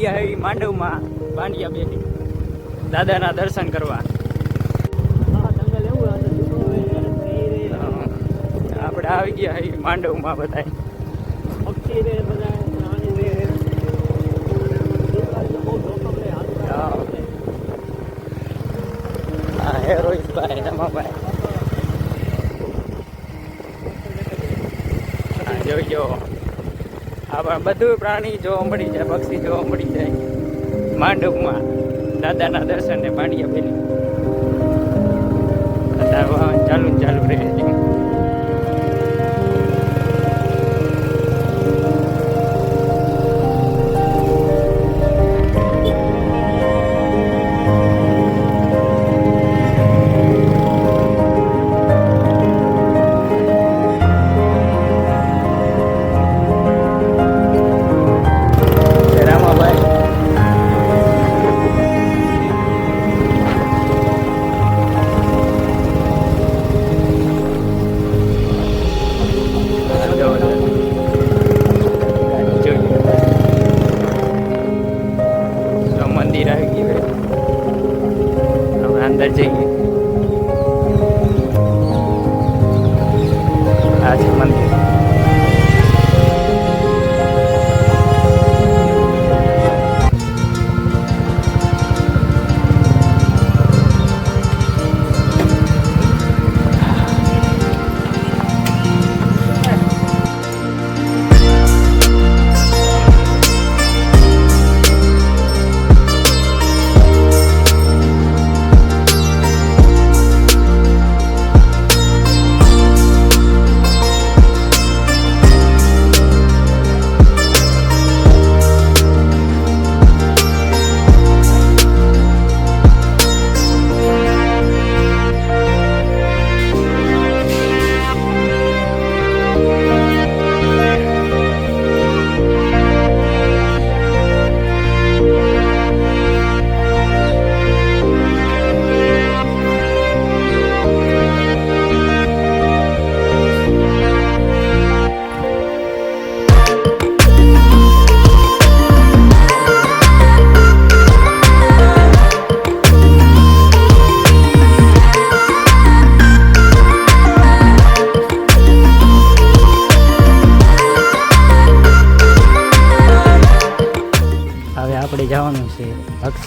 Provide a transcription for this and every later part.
ગયા એ માંડવમાં બાંડિયા બેની. દાદાના દર્શન કરવા. આપણે આવી ગયા એ માંડવમાં બધા હા. હે રોહિતભાઈ રમાભાઈ હા જોજો આ બધું પ્રાણી જોવા મળી જાય, પક્ષી જોવા મળી જાય. માંડવમાં દાદાના દર્શન ને માંડિયા બેની અત્યારે વાહન ચાલુ ચાલુ.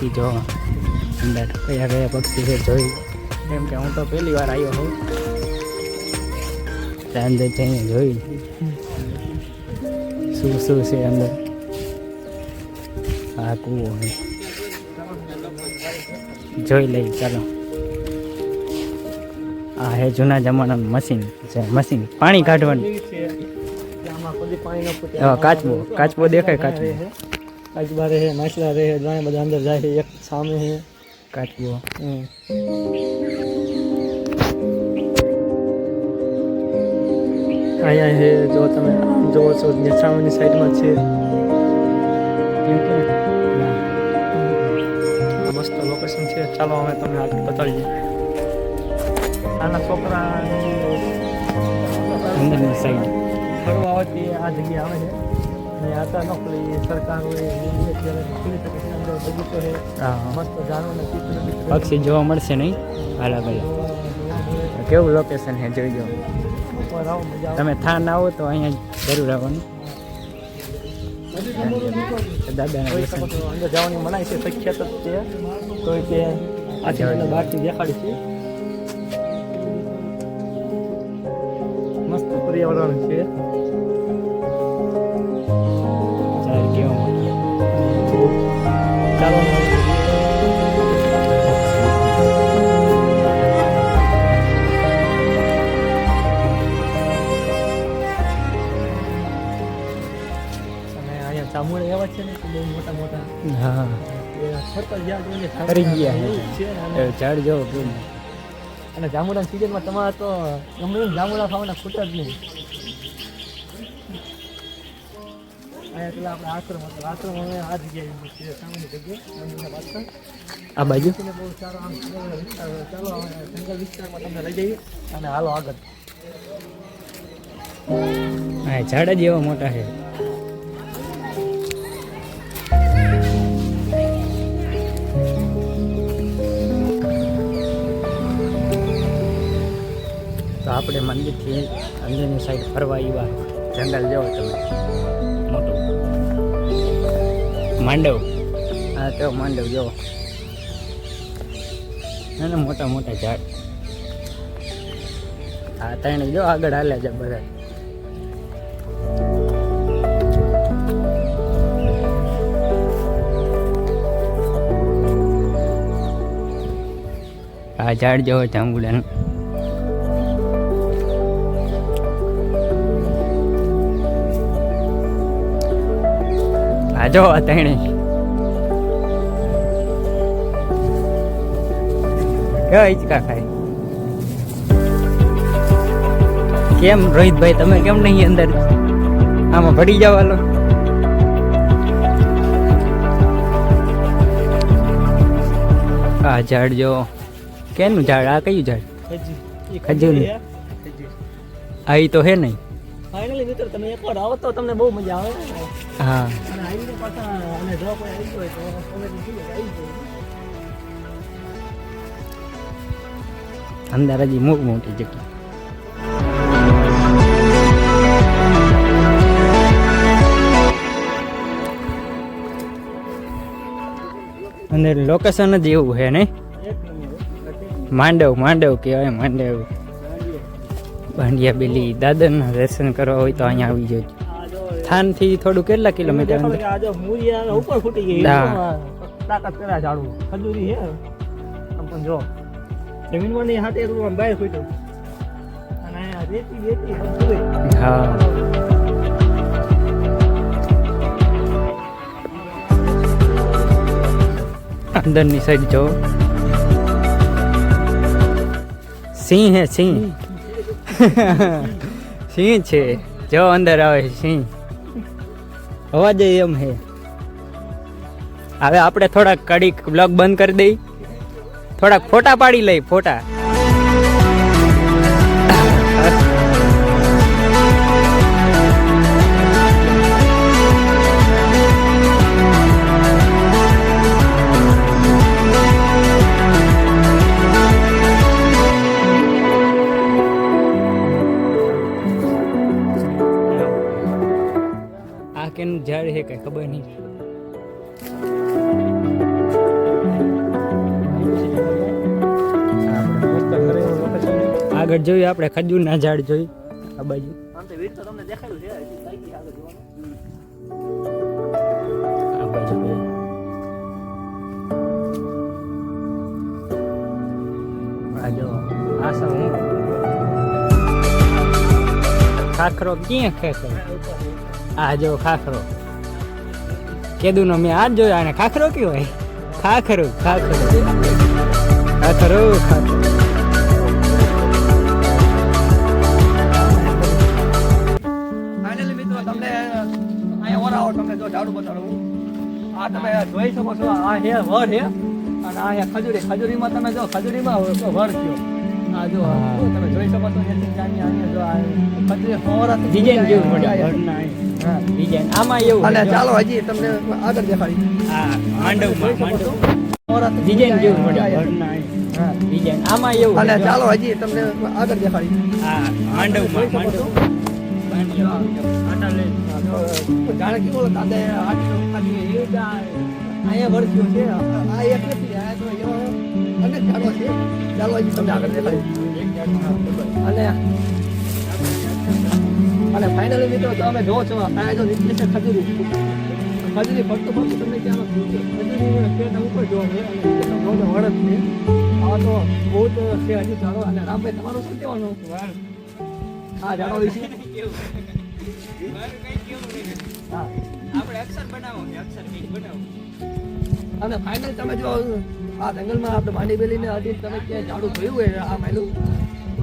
પક્ષી જોવા અંદર કયા કયા પક્ષી છે જોઈ. કેમ કે હું તો પહેલી વાર આવ્યો હોઉં. સાંજે અંદર જઈને જોઈ. શું શું છે અંદર? આ કૂવો જોઈ લઈ ચાલો. આ હે જૂના જમાનાનું મશીન છે મશીન પાણી કાઢવાનું. કાચબો કાચબો દેખાય કાચબો. કાચબા રહે માછલા રહે ઘણા બધા અંદર જાય છે એક સામે છે કાચબો હમ. અહીંયા છે જો તમે જોવો છો જે સામેની સાઈડમાં છે આ મસ્ત લોકેશન છે ચાલો અમે તમને આગળ બતાવીએ નાના છોકરા અંદરની સાઈડ ફરવા આવતી આ જગ્યા આવે છે આતા નોકરી સરકાર હોય એ અત્યારે શકે છે અંદર બગીચો છે. હા. મસ્ત ઝાડોને ચિત્ર પક્ષી જોવા મળશે નહીં? અલગ અલગ કેવું લોકેશન છે જોઈ આવે તમે થાન આવો તો અહીંયા જરૂર આવવાનું. દાદાના જવાની મનાય છે પ્રખ્યાત જ છે. તો તે આ છે તમને બહારથી દેખાડી છે. મસ્ત પર્યાવરણ છે. ફરી ગયા છે. ને એ ઝાડ જોવો અને જાંબુડા સિઝનમાં તમારે તો ગમે જામુડા ખાવાના ખૂટ જ નહીં. અહીંયા પેલા આપણે આશ્રમ હતો. આશ્રમ હવે આ જગ્યાએ છે સામેની જગ્યાએ પાછળ આ બાજુ? બહુ સારો આમ ચાલો જંગલ વિસ્તારમાં તમને લઈ જઈએ અને હાલો આગળ. હા ઝાડ જ એવા મોટા છે. આપણે મંદિરથી અંદરની સાઈડ ફરવા આવ્યા. જંગલ જેવો તમે. મોટું. માંડવ. હા, તો માંડવ જેવો. અને મોટા મોટા ઝાડ. હા, ત્રણ જો આગળ હાલે છે બધા. આ ઝાડ જેવો જાંબુડાનું આ જો ત્રણે કયો હિંચકા ખાય. કેમ રોહિતભાઈ તમે કેમ નહીં અંદર? આમાં પડી જવાલો આ ઝાડ જો કેનું ઝાડ? આ કયું ઝાડ? ખજૂર. આ તો હે નહીં. ફાઇનલી મિત્રો તમે એકવાર આવો તો તમને બહુ મજા આવે. હા. અને આવીને પાછા અને જો કોઈ આવી હોય તો કોમેડી થઈ જાય આવી અંદર હજી મોટી મોટી જગ્યા અંદર લોકેશન જ એવું છે નહીં માંડવ માંડવ કહેવાય માંડવ. ભાંડિયા બેલી દાદરના દર્શન કરવા હોય તો અહીંયા આવી જજો. થાનથી થોડું કેટલા કિલોમીટર અંદર આજે આ જો મૂરી આવે ઉપર ફૂટી ગઈ. હા. તાકાત કરે ઝાડુ ખજૂરી હે પણ જો. જમીનમાં નહીં હાથે એટલું આમ બહાર ફૂટ્યું. અને આ રેતી રેતી હા. અંદરની સાઈડ જો. સિંહ હે સિંહ. સિંહ છે. જો અંદર આવે સિંહ. અવાજ એમ હે. હવે આપણે થોડાક કડીક બ્લોગ બંધ કરી દઈ. થોડાક ફોટા પાડી લઈ, ફોટા. છે ખબર નહીં. આગળ જોઈએ આપણે, ખજૂરના ઝાડ જોઈ આ બાજુ. ખાખરો ક્યાં ખેંચો? આ જો ખાખરો. કેદુનો મેં આ જ જોયો આને ખાખરો કહેવાય ખાખરો ખાખરો. ખાખરો ખાખરો. તમને જો ઝાડુ બતાડું. આ તમે જોઈ શકો છો આ હે વર હે. અને આ હે ખજૂરી. ખજૂરીમાં તમે જો ખજૂરીમાં વર થયો. આ જો. તમે જોઈ શકો છો જો આ ખજૂરી ડિઝાઇન જેવું. પડે ડિઝાઇન. આમાં એવું અને ચાલો હજી તમને આગળ દેખાડી. હા માંડવમાં માંડવ. ડિઝાઇન જેવું પડે. ડિઝાઇન. આમાં એવું અને ચાલો હજી તમને આગળ દેખાડી. હા માંડવમાં? માંડવ. જાણે કેવું દાદા આટલું ખાલી એ જ આ અહીંયા વરસ્યો છે. આ એક નથી આ તો એવા અનેક ઝાડો છે. ચાલો હજી તમને આગળ દેખાડી. અને અને ફાઇનલી મિત્રો તમે જો છો, આ જો નીચે છે ખજૂરી. ખજૂરી ફરતું ફરતું તમને ક્યાં ખજૂરી પેટ ઉપર જોવા મળે અને નીચે તમે છે. આ તો બહુ જ છે હજી ચાલો અને રામભાઈ, તમારું શું કહેવાનું? હા, જાણો વિશે આપણે અક્ષર બનાવો અક્ષર બનાવો અને ફાઇનલ તમે જો આ જંગલમાં આપણે માંડી બેલીને હતી તમે ક્યાંય ઝાડું જોયું હોય, આ માયલું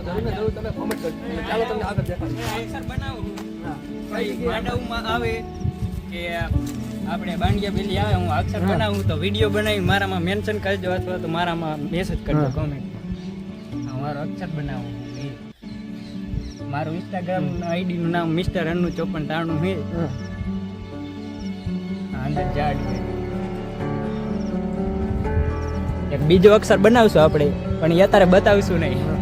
તો જરૂર તમે કોમેન્ટ કરજો. ચાલો તમને આગળ દેખાડું. અક્ષર બનાવો હા. ભાઈ માંડવમાં આવે કે આપણે બાંડિયા બેલી આવે હું અક્ષર બનાવું તો વીડિયો બનાવી મારામાં મેન્શન કરજો અથવા તો મારામાં મેસેજ કરજો કોમેન્ટમાં કોમેન્ટ મારો અક્ષર બનાવું. મારું ઇન્સ્ટાગ્રામ આઈડી નું નામ મિસ્ટર અન્નુ ચોપન ત્રાણું છે. હા. અંદર છે. એક બીજો અક્ષર બનાવશું આપણે પણ એ અત્યારે બતાવશું નહીં.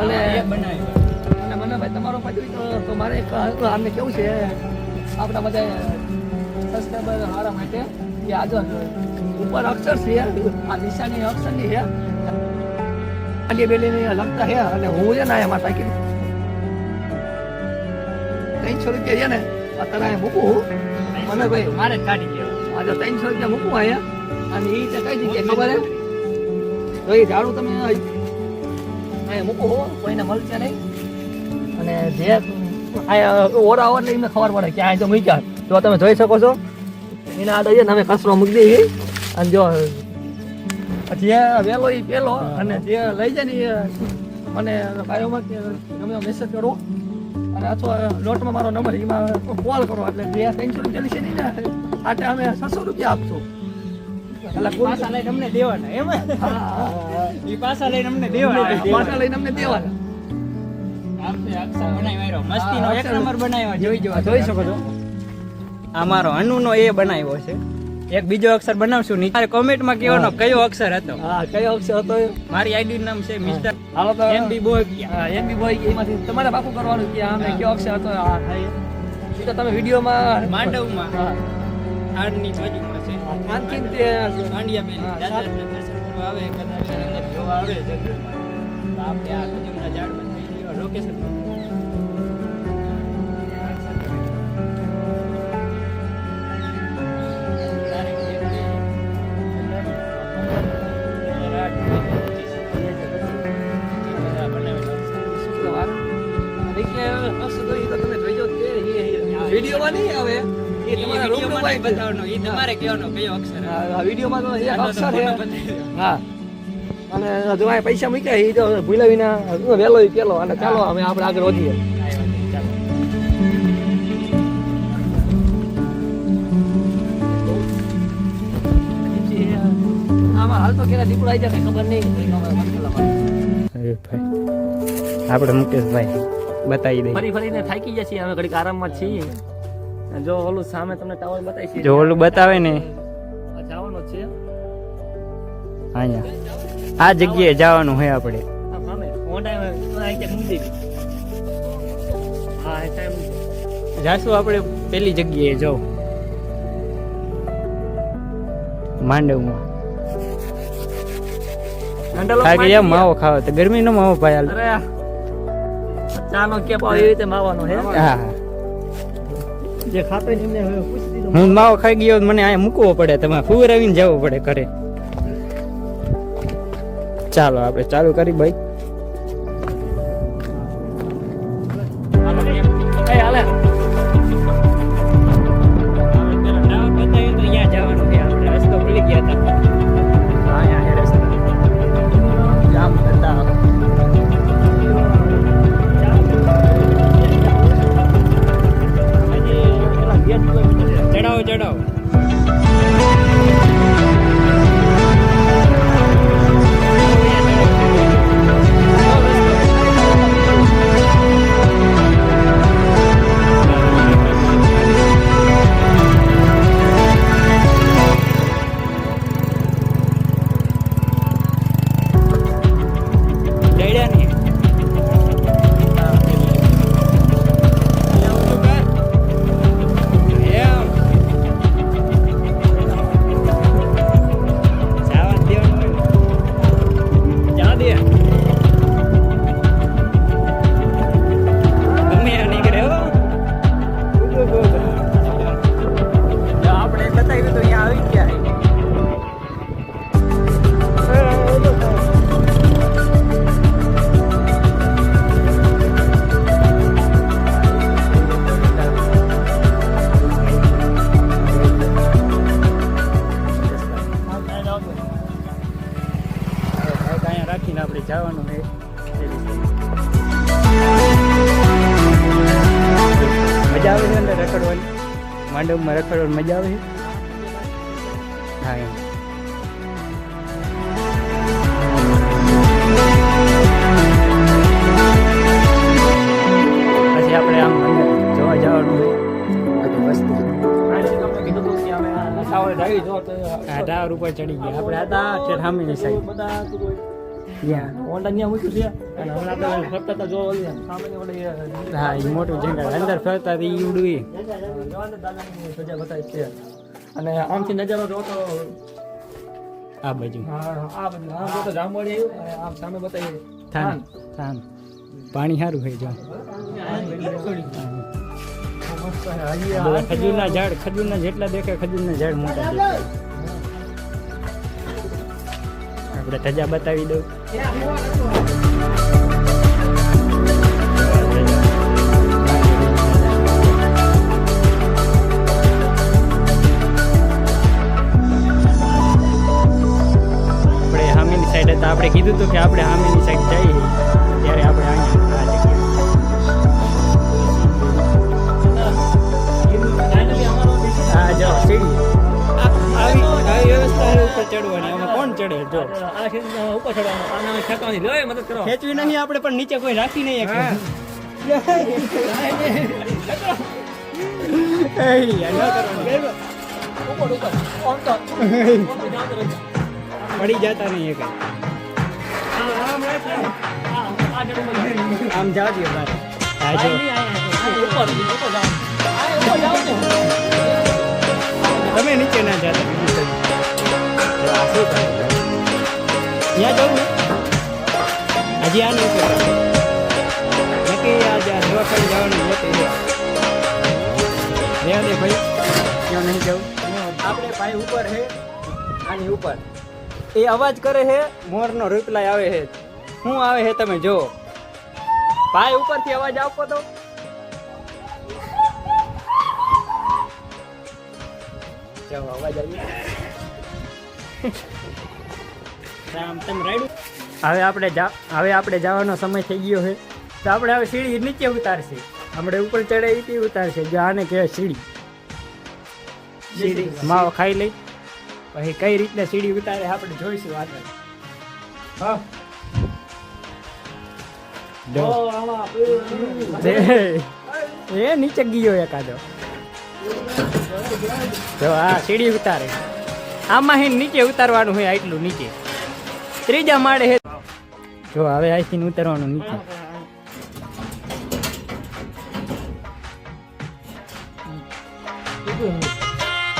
અને એ બનાવ્યું તો મારે એક આમને કેવું છે? આપણા બધા સબસ્ક્રાઈબર હારા માટે કે આ ઉપર અક્ષર છે. આ નિશાની અક્ષરની છે. આલી બેલીની લગતા છે. અને હું છે ને એમાં સાયકલ ત્રણસો રૂપિયા છે ને અત્યારે અહીંયા મૂકું મને ભાઈ મારે કાઢી ગયો આજે ત્રણસો રૂપિયા મૂકું અહીંયા. અને એ કઈ જગ્યાએ ખબર હે? તો એ ઝાડું તમે મૂકો હો કોઈને મળશે નહીં. અને જે ઓરા ઓર એમને ખબર પડે કે આ જો મૂક્યા જો તમે જોઈ શકો છો એના આ દઈએ ને અમે કચરો મૂકી દઈએ. અને જો જે વહેલો એ પેલો અને જે લઈ જાય ને એ મને બાયોમાં તમે મેસેજ કરો. અને અથવા લોટમાં મારો નંબર એમાં કોલ કરો. એટલે બે ત્રણસો રૂપિયા છે નહીં ને આટે અમે છસો રૂપિયા આપશું. એટલે પાછા લઈને અમને દેવાના એમ હા, ઈ પાછા લઈને અમને દેવાના. પાછા લઈને અમને દેવાના. આપણે અક્ષર બનાવ્યો મસ્તીનો એક નંબર બનાવ્યો જોઈ જો જોઈ શકો છો. આ મારો અનુનો એ બનાવ્યો છે. એક બીજો અક્ષર બનાવશું. નીચે કોમેન્ટમાં કહેવાનો. કયો અક્ષર હતો. હા કયો અક્ષર હતો મારી આઈડી નામ છે મિસ્ટર હાલો તો એમ બી બોય હા, એમ બી બોય એમાંથી તમારે બાપુ કરવાનું કે આમે કયો અક્ષર હતો? આ થાય એ. તો તમે વિડીયોમાં માંડવમાં. હા. હાડની આવે આપણે આ ઝાડમાં તમારા રૂબરૂ વિડીયોમાં બતાવવાનો ઈ તમારે કહેવાનો કયો અક્ષર હા, વિડીયોમાં તો એક અક્ષર છે. હા. અને હજુ આ પૈસા મૂક્યા એ તો ભૂલા વિના વહેલો ઈ પેલો અને ચાલો અમે આપણે આગળ વધીએ. આમાં હાલ તો કેના દીપડા આવી જાય ખબર નહીં. આપણે મુકેશભાઈ બતાવી દઈએ. ફરી ફરીને થાકી જશે અમે ઘડીક આરામમાં છીએ. જો ઓલું સામે તમને ટાવર બતાવી છે જો ઓલું બતાવે ને. જવાનું છે. અહીંયા. આ જગ્યાએ જવાનું હોય આપણે. જાશું આપણે પેલી જગ્યાએ જો. માંડવમાં. કારણ કે માવો ખાવો. તો ગરમીનો માવો ભાઈ હાલ. ચાનો કે ભાવ એવી રીતે માવાનો હે હા. જે ખાતો એમને હવે પૂછી દીધું. હું માવો ખાઈ ગયો મને અહીંયા મૂકવો પડે. તમારે ફૂર આવીને જવું પડે ઘરે. ચાલો, આપણે ચાલુ કરી, ભાઈ. અહીંયા આપણે જવાનું મજા આવે છે રખડવાની? માંડવમાં રખડવાની મજા આવે છે? હા, એમ. પછી આપણે આમ જોવા જવાનું ઉપર ચડી ગયા. આપણે હતા સામે સાઈડ હોન્ડા ત્યાં મૂક્યું છે. અને હમણાં આપણે ફરતા હતા જો ઓલી ઓલી હા એ મોટું જંગલ અંદર ફરતા હતી ઈ ઉડવી. દાદાની સજા બતાવી છે. અને આમથી નજારો જો તો આ બાજુ. હા આ બધું આમ જો તો જામવાળી આવ્યું અને આમ સામે બતાવી થાન થાન. પાણી સારું હોય જો. ખજૂરના ઝાડ ખજૂરના જેટલા દેખાય ખજૂરના ઝાડ મોટા દેખાય આપણે ધજા બતાવી દઉં આપણે સામેની સાઈડ હતા આપણે કીધું હતું કે આપણે સામેની સાઈડ જઈએ ત્યારે આપણે અહીંયા આ જગ્યાએ હા જો સીડી આવી આવી વ્યવસ્થા છે ઉપર ચડવાની આમાં કોણ ચડે જો. આ છે ઉપર ચડવાનું. આના ઠેકાણી લે મદદ કરો. ખેંચવી નહીં આપણે પણ નીચે કોઈ રાખી નહીં પડી જતા નહીં એક આમ જાજો તમે નીચે ના જતા. ત્યાં જવું ને? હજી આ નહીં. નક્કી આ જ્યાં દવાખાને જવાનું હોતું. રહેવા દે ભાઈ ત્યાં નહીં જવું આપણે ભાઈ ઉપર છે આની ઉપર. એ અવાજ કરે છે મોરનો રિપ્લાય આવે છે શું આવે છે તમે જો. ભાઈ ઉપરથી અવાજ આપો તો. અવાજ આવી હવે આપણે હવે આપણે જવાનો સમય થઈ ગયો છે. તો આપણે હવે સીડી નીચે ઉતારશે. આપણે ઉપર ચડે એ ઉતારશે. જો આને કહેવાય સીડી. સીડી. માવો ખાઈ લઈ પછી કઈ રીતના સીડી ઉતારે આપણે જોઈશું આગળ. હા. એ નીચે ગયો એકાદો. જો આ સીડી ઉતારે. આમાં હે નીચે ઉતારવાનું હોય આટલું નીચે. ત્રીજા માળે હે જો હવે અહીંથી ઉતરવાનું નીચે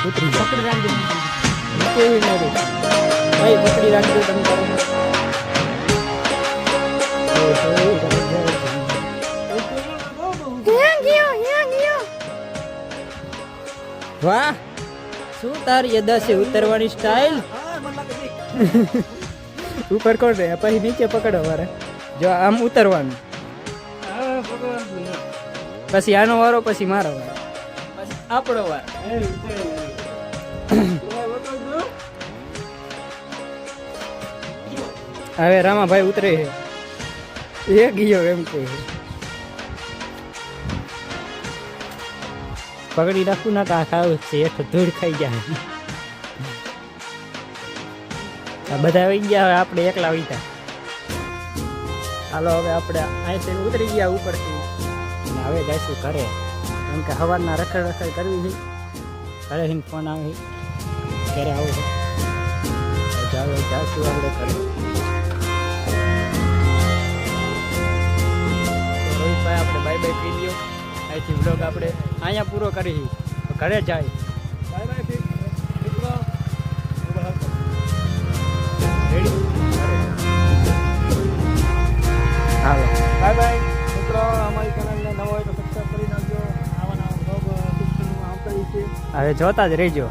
ઉતરી. પકડી રાખજો. ભાઈ પકડી રાખજો તમે વાહ શું તારી દસે ઉતરવાની સ્ટાઇલ ઉપર કોણ રહે પછી નીચે પકડો મારે. જો આમ ઉતરવાનું. પછી આનો વારો પછી મારો વારો. આપણો વારો. હવે રામાભાઈ ઉતરે છે. એ ગયો એમ કે પકડી રાખું ના કા આખા છે ધૂળ ખાઈ જાય. બધા આવી ગયા, હવે આપણે એકલા વહીતા હાલો, હવે આપણે અહીંથી ઉતરી ગયા ઉપરથી. અને હવે જઈશું ઘરે. કેમ કે સવારના રખડ રખડ કરવી છે. ઘરેથી ફોન આવે. ઘરે આવું જાવ, જાશું આપણે ઘરે. રોહિતભાઈ, આપણે બાય બાય કહી દો અહીંથી બ્લોગ આપણે અહીંયા પૂરો કરી. ઘરે જાય. હાલો. Bye bye. મિત્રો અમારી ચેનલને નવો હોય તો સબસ્ક્રાઈબ કરી નાખજો. આવા નવા બ્લોગ આવતા રહીશે હવે જોતા જ રહેજો.